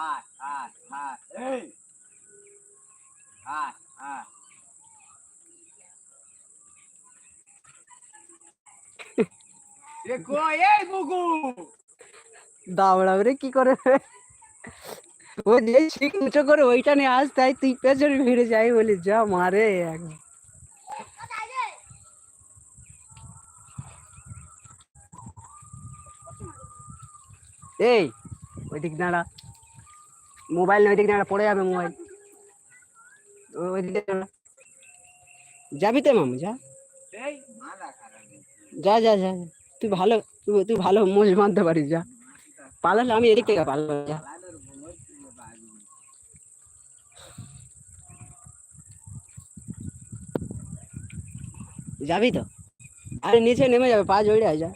আয় আয় আয় এই আয় আয় এ কই এই বুগু দাবড়াবে রে কি করে ও যে শিখ উঁচু করে ওইটা নিয়ে আস তাই তুই পেছনে ফিরে যাই বলি যা মারে একদম। এই ওইদিক দাঁড়া মোবাইল না, ওইদিক দাঁড়া, পড়ে যাবে মোবাইল। যাবি তো মামু, যা। যা যা যা। তুই ভালো তুই ভালো মোজ মানতে পারিস, যা। পালালে আমি এদিক থেকে পালাবো, যা। যাবি তো? আরে, নিচে নেমে যাবে, পা জড়িয়ে যা।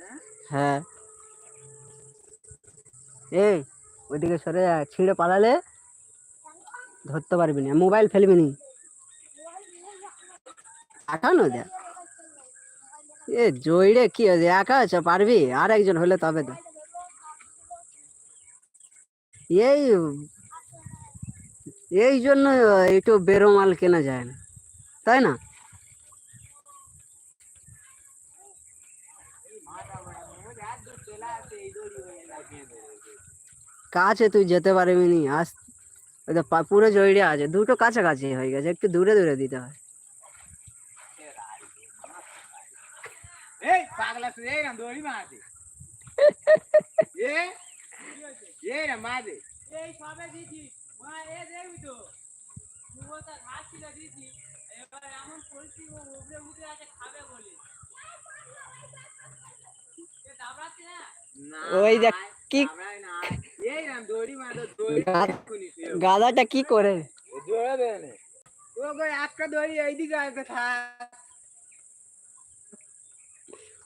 না হ্যাঁ। ওইদিকে সরে যা ছিঁড়ে পালালে ধরতে পারবি না, মোবাইল ফেলবি নি। আঠানো দেখ। এ জইরে কি আছে একা আছে? পারবি? আর একজন হলে তবে তো। এই এই জন্য একটু বেরো মাল কেনা যায় না। তাই না? কাছে তুই যেতে পারবি নি। আস পুরো জড়িয়ে আছে। দুটো কাছাকাছি হয়ে গেছে। একটু দূরে দূরে দিতে হয়। এবার এমন পরিস্থিতি ও আছে খাবে বলে না ওই দেখ কি- গা- গাদাটা কি করে না ও কই একটা দড়ি এইদিকে থাক পুরো গাদাটা ভেঙে দেয় এখন জয় আছে না না জোরে নি আই কিরা দাবড়া পা জড়িয়ে গেছে তুই কে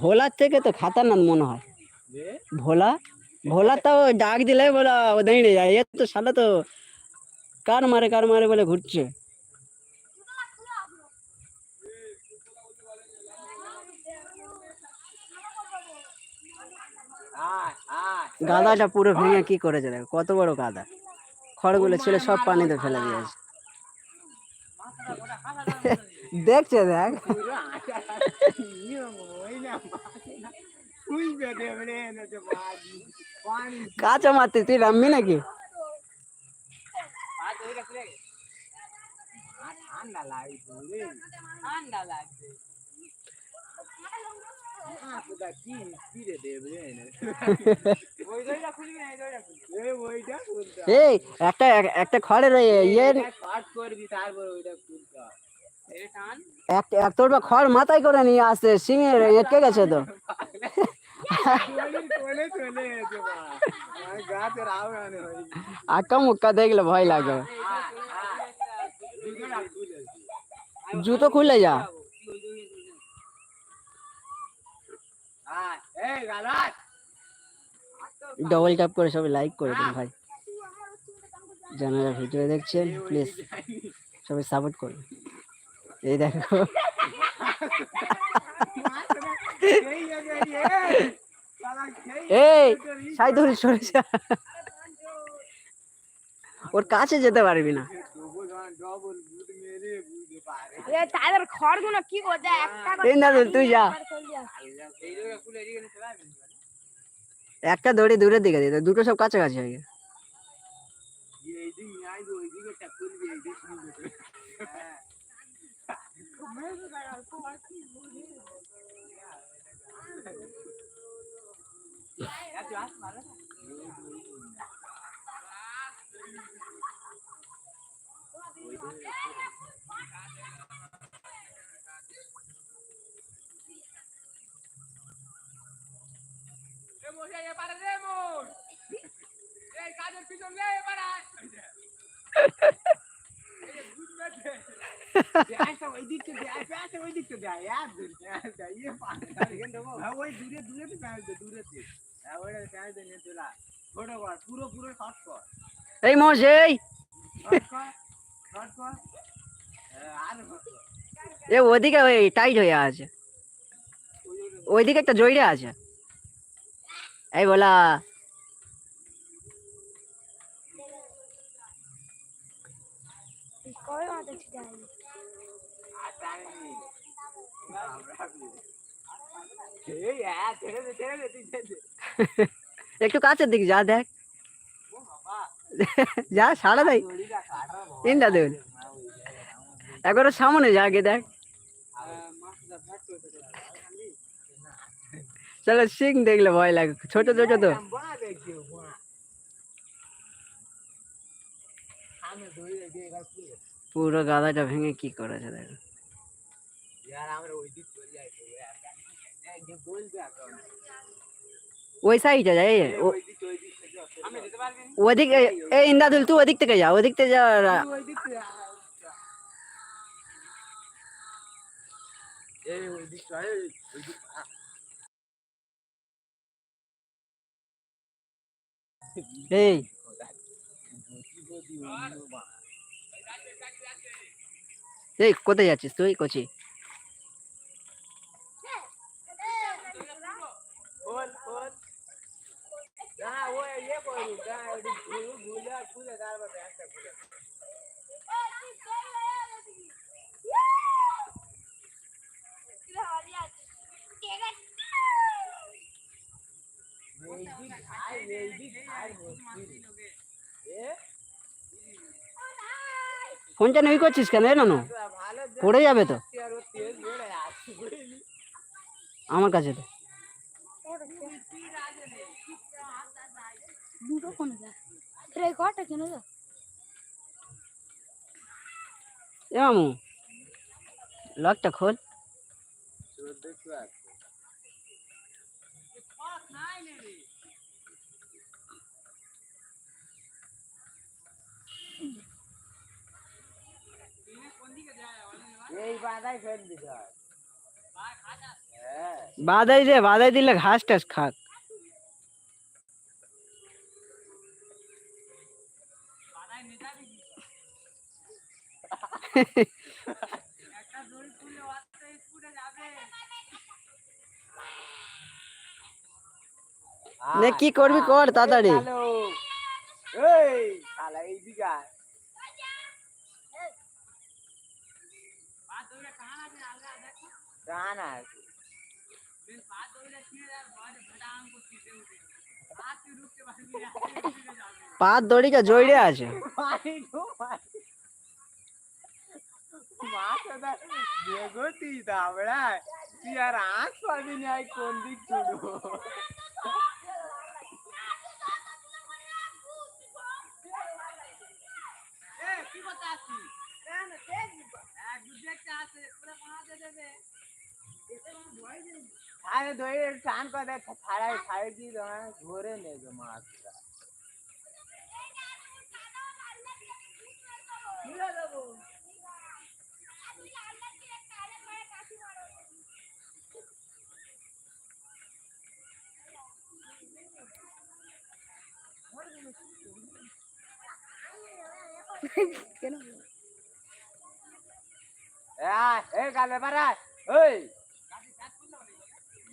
ভোলার থেকে তো খাতারনাক মনে হয়। ভোলা? ভোলা তো ডাক দিলে বলা, ও দাঁড়িয়ে যায়। এ তো সালা তো কার মারে কার মারে বলে ঘুরছে? গাদাটা পুরো ভেঙে কি করেছে দেখো, কত বড় গাদা। খড়গুলো ছিল সব পানিতে ফেলে দিয়েছে। দেখছে দেখ। কাঁচা মারতে তুই নামবি নাকি? একটা একটা খড়ের ইয়ে করবি তারপর ওইটা খুলতে এক তোর খড় মাথায় করে নিয়ে আসছে সিঙে এটকে গেছে তো। আক্কা মুক্কা দেখলে ভয় লাগে। জুতো খুলে যা। ডবল ট্যাপ করে সবাই লাইক করে দিন ভাই যারা ভিডিও দেখছেন প্লিজ সবাই সাপোর্ট করুন এই দেখো। এই। সাইদুল সরে ওর কাছে যেতে পারবি না। তুই যা। একটা দড়ি দূরের দিকে দিতে দুটো সব কাছাকাছি হয়ে গেছে এই ওইদিক নিয়ে আসবে ওইদিকে একটা করবি এইদিক শুনবে হ্যাঁ এত আস মারা এ মশাই এবারে রে মোর এই কর। এ ওদিকে ওই টাইট হয়ে আছে ওইদিকে একটা জইরে আছে এই বলা কবে মাথা ছিটে আসবে আর টাইম নেই। ঘাবড়াবি। এই হ্যাঁ ছেড়ে দে ছেড়ে দে তুই ছেড়ে দে একটু কাছের দিকে যা দেখ। যা দেয়। তিনটা একবার সামনে যা আগে দেখ। চলো সিং দেখলে ভয় লাগে। ছোট ছোট তো। খুলে পুরো গাদাটা ভেঙে কি করেছে দেখো। ওই সাইডে যায়? ওদিকে, এই ইন্দাদুল, তুই ওদিক থেকে যা, ওদিক থেকে যা এই, কোথায় যাচ্ছিস তুই, কচি খোল খোল না না ফোনটা নেই করছিস কেন এ ভালো পড়ে যাবে তো আমার কাছে তো দুটো কোন রে কটা কেন গো এ মামু লকটা খোল তোর দেখতে আসছে খাওয়া খাই নে রে। দিনে কোন দিকে যায় বলেন এবার? এই বাধাই ফেল দিতে হয় ভাই খাজা, হ্যাঁ বাদাই দে বাদাই দিলে ঘাস টাস খাক বাদায় নিয়ে যাবি কি? একটা দড়ি খুললে অত স্পিডে যাবে নে কি করবি কর তাড়াতাড়ি। এই শালা কান পাত দড়িটা জইরে আছে। মাথাটা বেগতি দাবড়া তুই আর আঁক পাবি না কোন দিক ছুটবো আরে ধরে টান করে ছাড়াই ছাড়ে দিয়ে তোমার ধরে নেবে মাছটা কেন এই গালে বাড়ায় ওই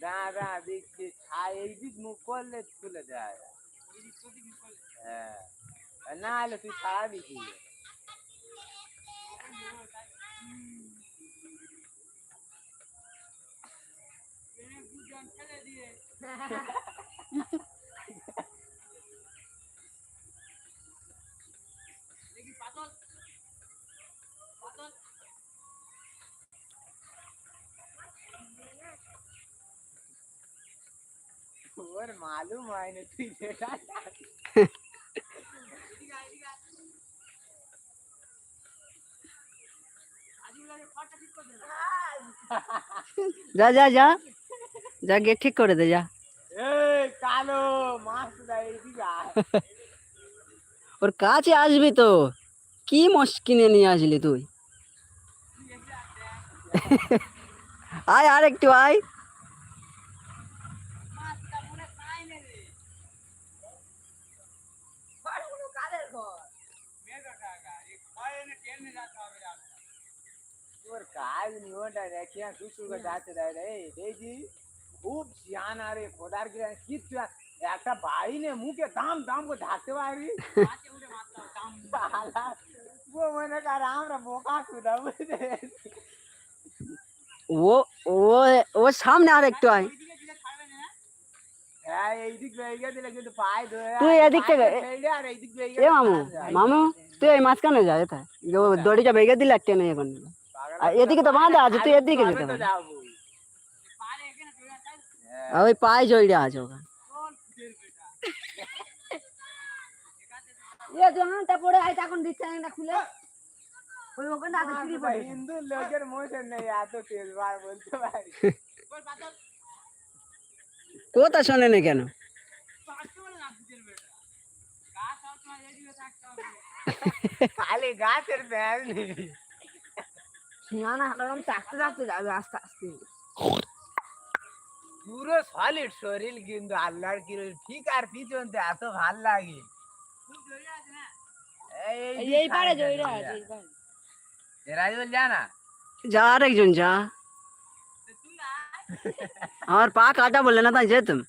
না দেখছি ছাই এই দিক মুখ করলে খুলে যায় হ্যাঁ না হলে তুই ছাড়াবি কি ওর মালুম হয় না তুই। যা যা যা। যা গেট ঠিক করে দে যা। কালো মাছ। ওর কাছে আসবি তো। কি মস কিনে নিয়ে আসলি তুই? আয়। আর একটু আয় মাছটা মনে হয় খায় না রে। খড়গুলো কাদের খড়? মেঘা কাকা, এই খড় এনে টেনে যেতে হবে রাস্তা। তোর কাজ নি ওটা রেখে শুশু করে যাচ্ছে দেয় রে এই দেখি খুব শিয়ানা রে খোদার কি কিচ্ছু আর- একটা বাড়ি নে মুখে দাম দাম করে ঢাকতে পারবি মাছে উঠে মারতে হবে, দাম দিয়ে। শালা, ও মনে কর আমরা বোকা সুদা বুঝতে ও ও ও সামনে আর একটু আয় ওইদিকে দিলে ছাড়বে না, হ্যাঁ? হ্যাঁ এইদিক বেরিয়ে দিলে কিন্তু পায়ে ধরে তুই এদিক থেকে পায়ে ফেললে আর এইদিক বেরিয়ে এ মামু মামু তুই এই মাঝখানে যা এটা দড়িটা বেগে দিলে একটা নেই এখন আর এদিকে তো বাঁধা আছে, তুই এদিকে যেতে পারিস। ওই পায়ে জড়িয়ে আছে ওখানে এ জমানটা পড়ে আছে এখন দিচ্ছে না খুলে ওই ওখানে আছে সিঁড়ি পড়ে হিন্দু লোকের মোশন নেই এত বলতে পারি কথা শোনে না কেন। খালি গাছের ব্যাগ নেই সিঙ্গানা হালাম চাকতে চাকতে যাবে আস্তে আস্তে। পুরো সলিড শরীর কিন্তু আল্লাহর কি ঠিক আর পিছন তো এত ভালো লাগে। খুব জড়িয়ে আছে না? এই এই পারে জয়রা আছে এই পারে। রাজুল জানা যা আর একজন যা। তো তুই আয়, আমার পা কাটা বললে না তাই যেতাম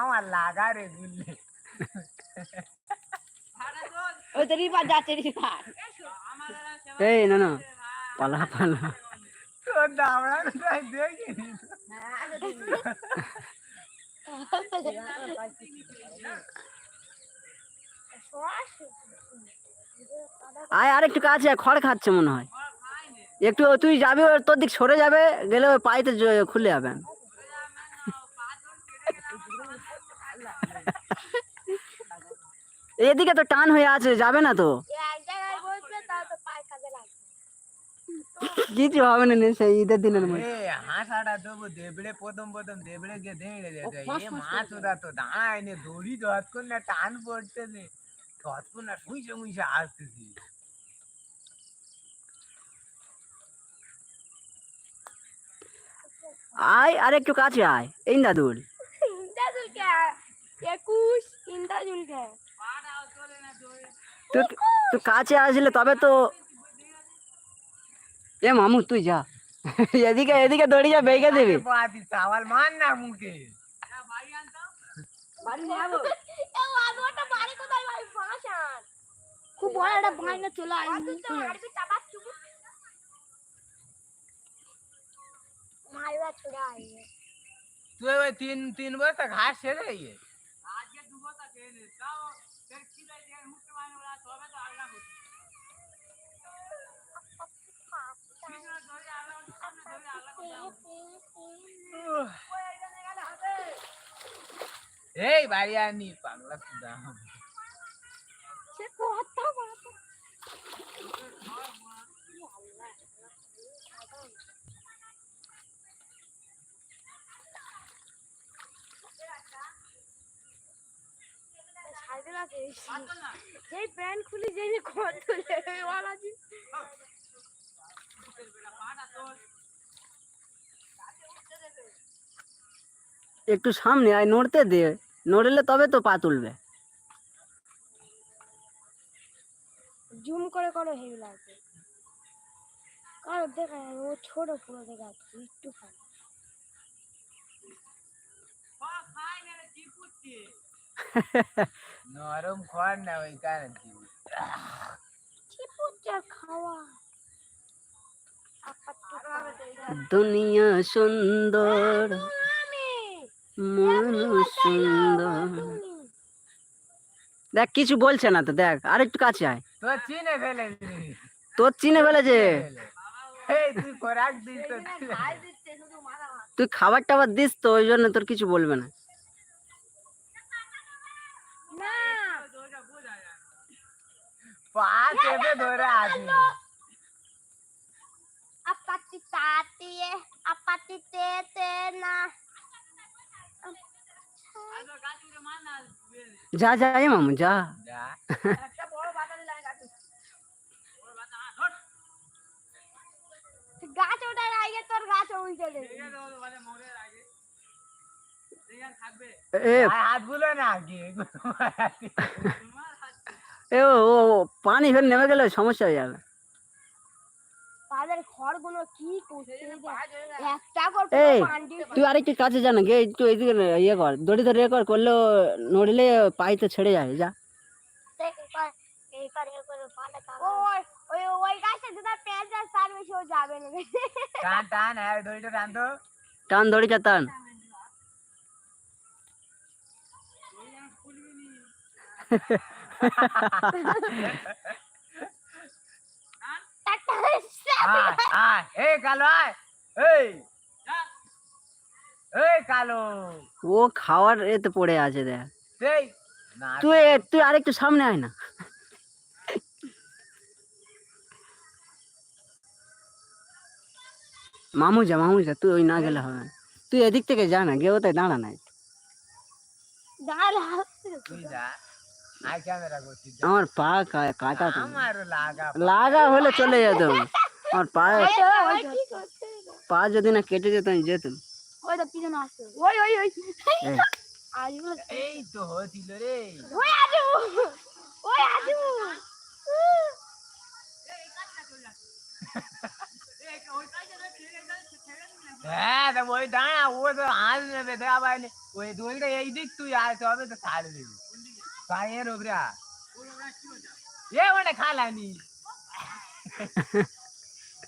আমার লাগা রে গুল্লে। ভাড়া তোল। ওই তো রিপার যাচ্ছে রিপার আমার দ্বারা সেবা এই না না। করে ভাই। পালা পালা তোর দামড়া দেখিনি আয় আর একটু কাছে খড় খাচ্ছে মনে হয়। একটু তুই যাবি তোর দিক সরে যাবে গেলে ওই পাইতে খুলে যাবে। এদিকে তো টান হয়ে আছে যাবে না তো এক জায়গায় বসবে তাও তো পায়ে কাজে লাগবে কিছু হবে না নে, সেই ঈদের দিনের মধ্যে এ হাঁসাটা দেবো দেবড়ে প্রথম প্রথম দেবড়ে গিয়ে দেড়ে যেতে এ মাছ ওরা তো দাঁড়ায় নে দড়ি যতক্ষণ না টান পড়তে নে ততক্ষণ না শুইছে মুইছে আসতেছি আয় আর একটু কাছে আয় এই দাদুল ইন্দাজুল কে একুশ ইন্দাজুল কে পাটাও চলে না দৌড়ে। তুই তুই কাছে আসলে তবে তো এ মামু তুই যা এদিকে এদিকে দড়ি যা বেগে দিবি পাতি চাওয়াল মান না মুখে যা বাড়ি আনতাম। বাড়ি যাব এ আমি ওটা বাড়ি কোথায় ভাই বাসান খুব বড় একটা ভাইনা চলে আসবে তো মারবি চাপা চুপ মারবা ছুড়া আইবে তুই ওই তিন তিন বস্তা ঘাস ছেড়ে গিয়ে আজকে দু বস্তা খেয়ে নে। তাও ফের খিদায় দিয়ে মুখে মানে ওরা তবে তো আল্লাহ করছে। পিছনে ধরে আল্লাহ করছে, সামনে ধরে আল্লাহ করছে। ওই এইখানে গেলে হবে। এই বাড়ি আনি পাগলা সুদা সে কথা বলা পারতো না। যেই প্যান্ট খুলি যেই যে খড় তুলে ওয়ালা জি ফুটের বেটা, পাটা তোল। একটু সামনে আয় নড়তে দে নড়লে তবে তো পা তুলবে। জুম করে করো হেভি লাগবে। কারও দেখা যাবে ও ছোট পুরো দেখা যাচ্ছে একটু খালি খড় খায় না রে, চিপুচ্ছে। নরম খড় না ওই কারণ আর খাওয়া। দুনিয়া সুন্দর। মন সুন্দর দেখ কিছু বলছে না তো দেখ আর একটু কাছে আয় তোর চিনে ফেলেছে তোর চিনে ফেলেছে তুই খাবার টাবার দিস তো ওই জন্য তোর কিছু বলবে না আপাতি তাতিয়ে আপাতি তে তে না যা যা এ মামু যা। গাছ ওঠার আগে তোর গাছ উল্টে দেবে। ঠিক আছে ওদের বাজে মরে আগে। ঠিক আছে থাকবে। এ হাতগুলো না কি? তোমার হাত এ ও ও, ও, পানি ফের নেমে গেলে সমস্যা হয়ে যাবে। তাদের ঘরগুলো কি করছে একটা এই, পান্ডি তুই আরেকটু কাছে যা না গে একটু এদিকে ইয়ে কর দড়ি ধরে ইয়ে কর করলেও নড়লে পাইতে ছেড়ে যায় যা। ওই ওই ওই গাছটা যেটা আর তার বেশি ও যাবে না। টান টান হ্যাঁ দড়িটা টান তো। টান দড়িটা টান। একটা আয় আয়। এই কালো আয়। এই। এই কালো। ও খাওয়ার এতে পড়ে আছে দেখ। তুই তুই আরেকটু সামনে আয় না। মামু যা মামু যা তুই ওই না গেলে হবে তুই এদিক থেকে যা না গে ওতে দাঁড়া নাই দাঁড়া। তুই যা আই ক্যামেরা করছিস যা। আমার পা কাটা লাগা লাগা হলে চলে যেতাম আমার পা ওই কি করছে পা যদি না কেটে যেত আমি যেতাম ওই তো পিছনে আসছে ওই ওই ওই এই, আজু এই তো হছিল রে ওই আজু ওই আজু এই কাজটা চলে যাচ্ছে এই ওই কাজটা না ছেড়ে যাচ্ছে ছেড়ে দিলে হ্যাঁ তা ওই দাঁড়া ও তো হাত নেবে দেখা পাইনি ওই দড়িটা এই দিক তুই আসতে হবে তো ছাড়ে দিবি পায়ের ওপরে আ। ওই ওরা কি হচ্ছে এ ওটা খালানি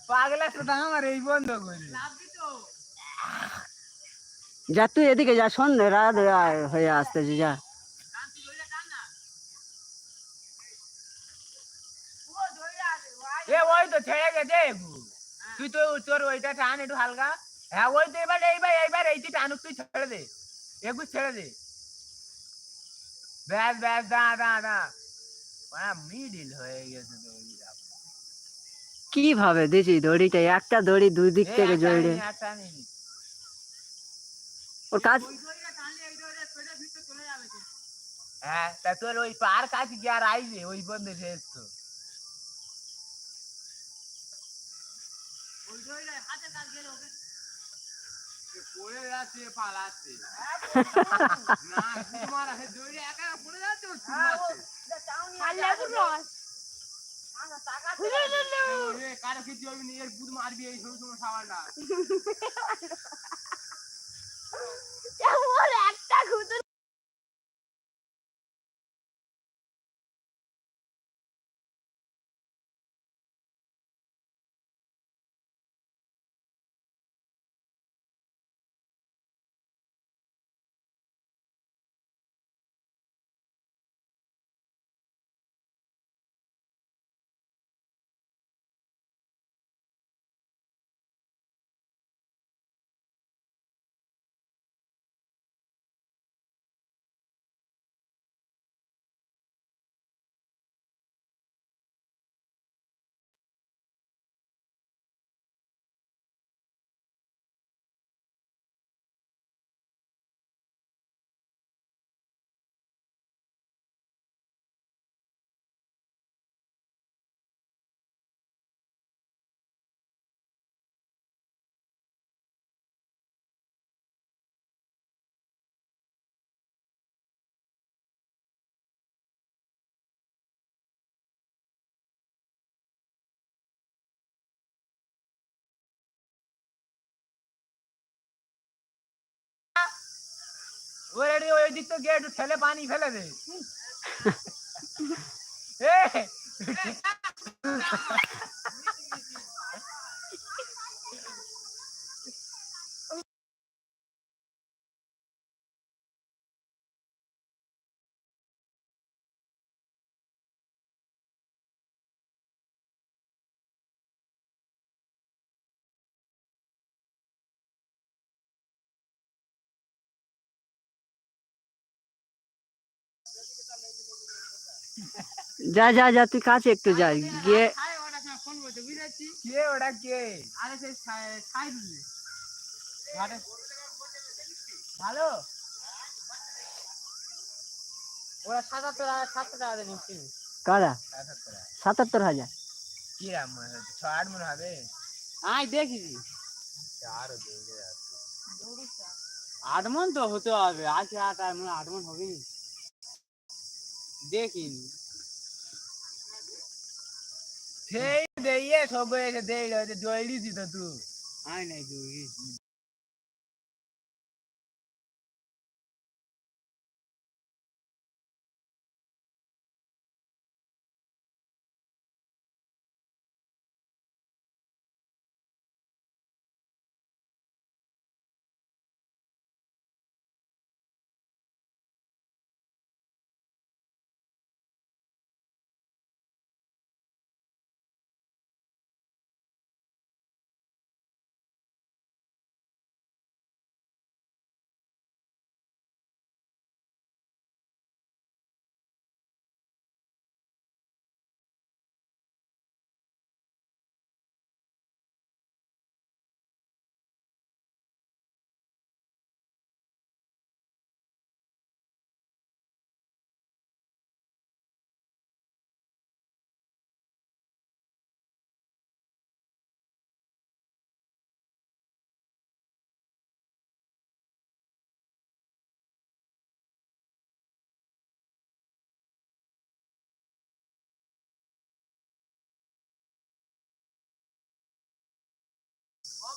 পাগলা তো আমার এই বন্ধ করি যা তুই এদিকে যা শোন রাত হয়ে- আসতেছে যা। এ ওই তো ছেড়ে গেছে তুই তো তোর ওইটা টান একটু হালকা। হ্যাঁ ওই তো এবার এইবার এইবার এইটি টানুক তুই ছেড়ে দে। একু ছেড়ে দে। ব্যাস ব্যাস দা দা দা মিডিল হয়ে গেছে দড়িটা কীভাবে? দিছি দড়িটা একটা দড়ি দুই দিক থেকে জড়িয়ে। ওর কাজ হ্যাঁ তা তোর ওই পার কাছে কি আর আইবে ওই বন্ধু শেষ তো। ওই ধরে হাতের কাজ গেলে হবে। পড়ে যাচ্ছে পালাচ্ছে। কারও কিছু হবে না এর বুধ মারবি এই সব সময় সাবালটা একটা খুঁজে ওই রেডি ওই দিক তো গেট ঠেলে পানি ফেলে দে এ যা যা যা তুই কাছে একটু যা। গিয়ে ভালো। ওরা সাতাত্তর হাজার সাতশো টাকা নিচ্ছি। কারা? সাতাত্তর হাজার। কি রাম মনে হচ্ছে? ছ আট মনে হবে? আমি দেখেছি আরও আট মন তো হতে হবে। আছে আট মনে আট মন হবে দেখিনি সেই দিয়ে সব এসে দেই হচ্ছে জয়লি দিত তুই। আয় নাই দৌড়ি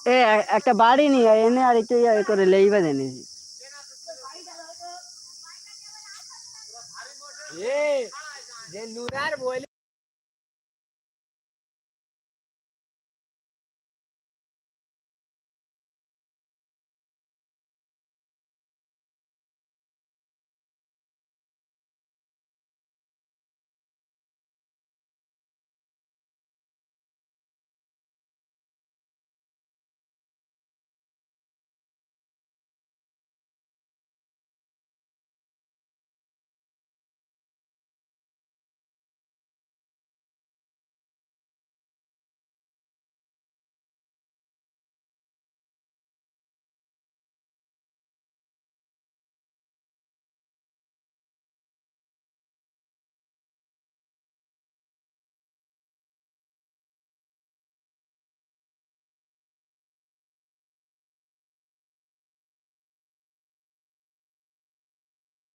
এ, একটা বাড়ি নিয়ে এনে আর একটু ইয়ে করে লেইবা দেনে এ, যে নুরার বলি